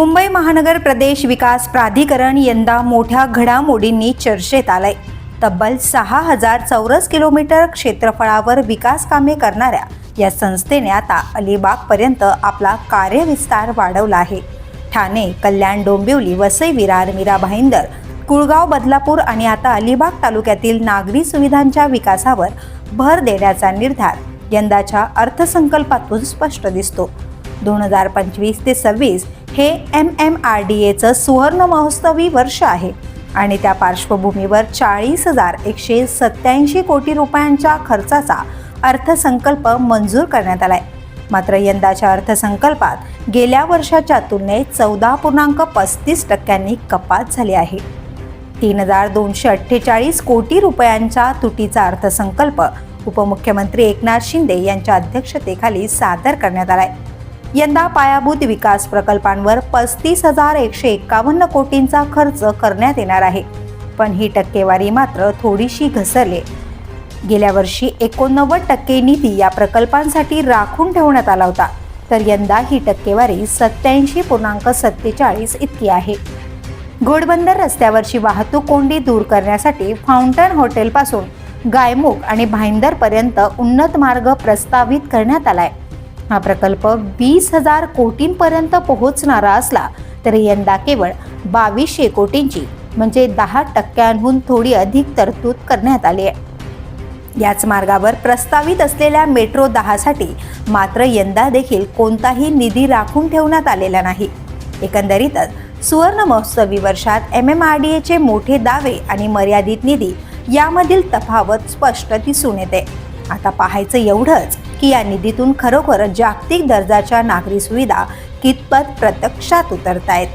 मुंबई महानगर प्रदेश विकास प्राधिकरण यंदा मोठ्या घडामोडींनी चर्चेत आलंय. तब्बल सहा हजार चौरस किलोमीटर क्षेत्रफळावर विकास कामे करणाऱ्या या संस्थेने आता अलिबागपर्यंत आपला कार्यविस्तार वाढवला आहे. ठाणे कल्याण डोंबिवली वसई विरार मीरा भाईंदर कुळगाव बदलापूर आणि आता अलिबाग तालुक्यातील नागरी सुविधांच्या विकासावर भर देण्याचा निर्धार यंदाच्या अर्थसंकल्पातून स्पष्ट दिसतो. दोन हजार पंचवीस ते सव्वीस हे एम एम आर डी एचं सुवर्ण महोत्सवी वर्ष आहे आणि त्या पार्श्वभूमीवर चाळीस हजार एकशे सत्याऐंशी कोटी रुपयांच्या खर्चाचा अर्थसंकल्प मंजूर करण्यात आला आहे मात्र यंदाच्या अर्थसंकल्पात गेल्या वर्षाच्या तुलनेत चौदा पूर्णांक पस्तीस टक्क्यांनी कपात झाली आहे. तीन हजार दोनशे अठ्ठेचाळीस कोटी रुपयांच्या तुटीचा अर्थसंकल्प उपमुख्यमंत्री एकनाथ शिंदे यांच्या अध्यक्षतेखाली सादर करण्यात आला आहे यंदा पायाभूत विकास प्रकल्पांवर पस्तीस हजार एकशे एकावन्न कोटींचा खर्च करण्यात येणार आहे. पण ही टक्केवारी मात्र थोडीशी घसरली. गेल्या वर्षी एकोणनव्वद टक्के निधी या प्रकल्पांसाठी राखून ठेवण्यात आला होता. तर यंदा ही टक्केवारी सत्याऐंशी पूर्णांक सत्तेचाळीस इतकी आहे. घोडबंदर रस्त्यावरची वाहतूक कोंडी दूर करण्यासाठी फाउंटन हॉटेलपासून गायमुख आणि भाईंदरपर्यंत उन्नत मार्ग प्रस्तावित करण्यात आलाय. हा प्रकल्प वीस हजार कोटींपर्यंत पोहोचणारा असला तरी यंदा केवळ बावीसशे कोटींची म्हणजे दहा टक्क्यांहून थोडी अधिक तरतूद करण्यात आली आहे. याच मार्गावर प्रस्तावित असलेल्या मेट्रो दहासाठी मात्र यंदा देखील कोणताही निधी राखून ठेवण्यात आलेला नाही. एकंदरीतच सुवर्ण महोत्सवी वर्षात एम एम आर डी एचे मोठे दावे आणि मर्यादित निधी यामधील तफावत स्पष्ट दिसून येते. आता पाहायचं एवढंच की या निधीतून खरोखर जागतिक दर्जाच्या नागरी सुविधा कितपत प्रत्यक्षात उतरतायत.